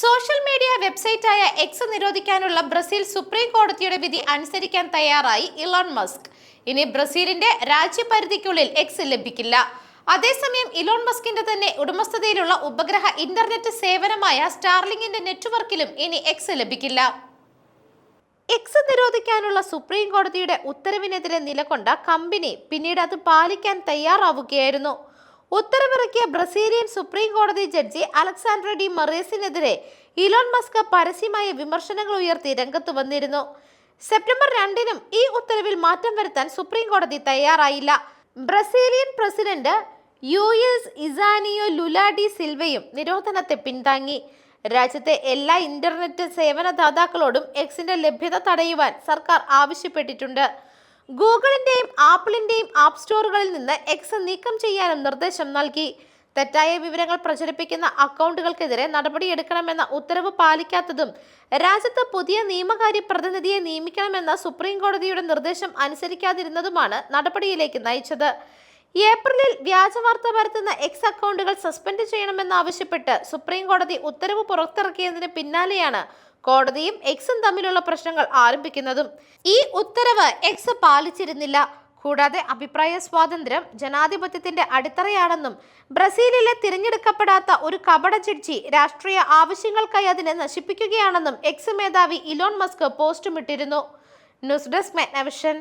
Social media വെബ്സൈറ്റായ X നിരോധിക്കാനുള്ള Brazil supreme കോടതിയുടെ വിധി അനുസരിക്കാൻ തയ്യാറായി ഇലോൺ മസ്ക്. ഇനി ബ്രസീലിന്റെ രാജ്യപരിധിക്കുള്ളിൽ എക്സ് ലഭിക്കില്ല. അതേസമയം ഇലോൺ മസ്കിന്റെ തന്നെ ഉടമസ്ഥതയിലുള്ള ഉപഗ്രഹ ഇന്റർനെറ്റ് സേവനമായ സ്റ്റാർലിംഗിന്റെ നെറ്റ്വർക്കിലും ഇനി എക്സ് ലഭിക്കില്ല. എക്സ് നിരോധിക്കാനുള്ള സുപ്രീം കോടതിയുടെ ഉത്തരവിനെതിരെ നിലകൊണ്ട കമ്പനി പിന്നീട് അത് പാലിക്കാൻ തയ്യാറാവുകയായിരുന്നു. ഉത്തരവിറക്കിയ ബ്രസീലിയൻ സുപ്രീം കോടതി ജഡ്ജി അലക്സാണ്ടർ ഡി മറേസിനെതിരെ ഇലോൺ മസ്ക് പരസ്യമായ വിമർശനങ്ങൾ ഉയർത്തി രംഗത്ത് വന്നിരുന്നു. സെപ്റ്റംബർ രണ്ടിനും ഈ ഉത്തരവിൽ മാറ്റം വരുത്താൻ സുപ്രീം കോടതി തയ്യാറായില്ല. ബ്രസീലിയൻ പ്രസിഡന്റ് യു എസ് ഇസാനിയോ ലുലാഡി സിൽവയും നിരോധനത്തെ പിന്താങ്ങി രാജ്യത്തെ എല്ലാ ഇന്റർനെറ്റ് സേവനദാതാക്കളോടും എക്സിന്റെ ലഭ്യത തടയുവാൻ സർക്കാർ ആവശ്യപ്പെട്ടിട്ടുണ്ട്. ഗൂഗിളിന്റെയും ആപ്പിളിന്റെയും ആപ്പ് സ്റ്റോറുകളിൽ നിന്ന് എക്സ് നീക്കം ചെയ്യാനും നിർദ്ദേശം നൽകി. തെറ്റായ വിവരങ്ങൾ പ്രചരിപ്പിക്കുന്ന അക്കൗണ്ടുകൾക്കെതിരെ നടപടിയെടുക്കണമെന്ന ഉത്തരവ് പാലിക്കാത്തതും രാജ്യത്ത് പുതിയ നിയമകാര്യ പ്രതിനിധിയെ നിയമിക്കണമെന്ന സുപ്രീം കോടതിയുടെ നിർദ്ദേശം അനുസരിക്കാതിരുന്നതുമാണ് നടപടിയിലേക്ക് നയിച്ചത്. ഏപ്രിലിൽ വ്യാജവാർത്ത പരത്തുന്ന എക്സ് അക്കൗണ്ടുകൾ സസ്പെൻഡ് ചെയ്യണമെന്നാവശ്യപ്പെട്ട് സുപ്രീം കോടതി ഉത്തരവ് പുറത്തിറക്കിയതിന് പിന്നാലെയാണ് കോടതിയും എക്സും തമ്മിലുള്ള പ്രശ്നങ്ങൾ ആരംഭിക്കുന്നതും ഈ ഉത്തരവ് എക്സ് പാലിച്ചിരുന്നില്ല. കൂടാതെ അഭിപ്രായ സ്വാതന്ത്ര്യം ജനാധിപത്യത്തിന്റെ അടിത്തറയാണെന്നും ബ്രസീലിലെ തിരഞ്ഞെടുക്കപ്പെടാത്ത ഒരു കപട ജഡ്ജി രാഷ്ട്രീയ ആവശ്യങ്ങൾക്കായി അതിനെ നശിപ്പിക്കുകയാണെന്നും എക്സ് മേധാവി ഇലോൺ മസ്ക് പോസ്റ്റുമിട്ടിരുന്നു ന്യൂസ് ഡെസ്ക് മെഗ്നവിഷൻ.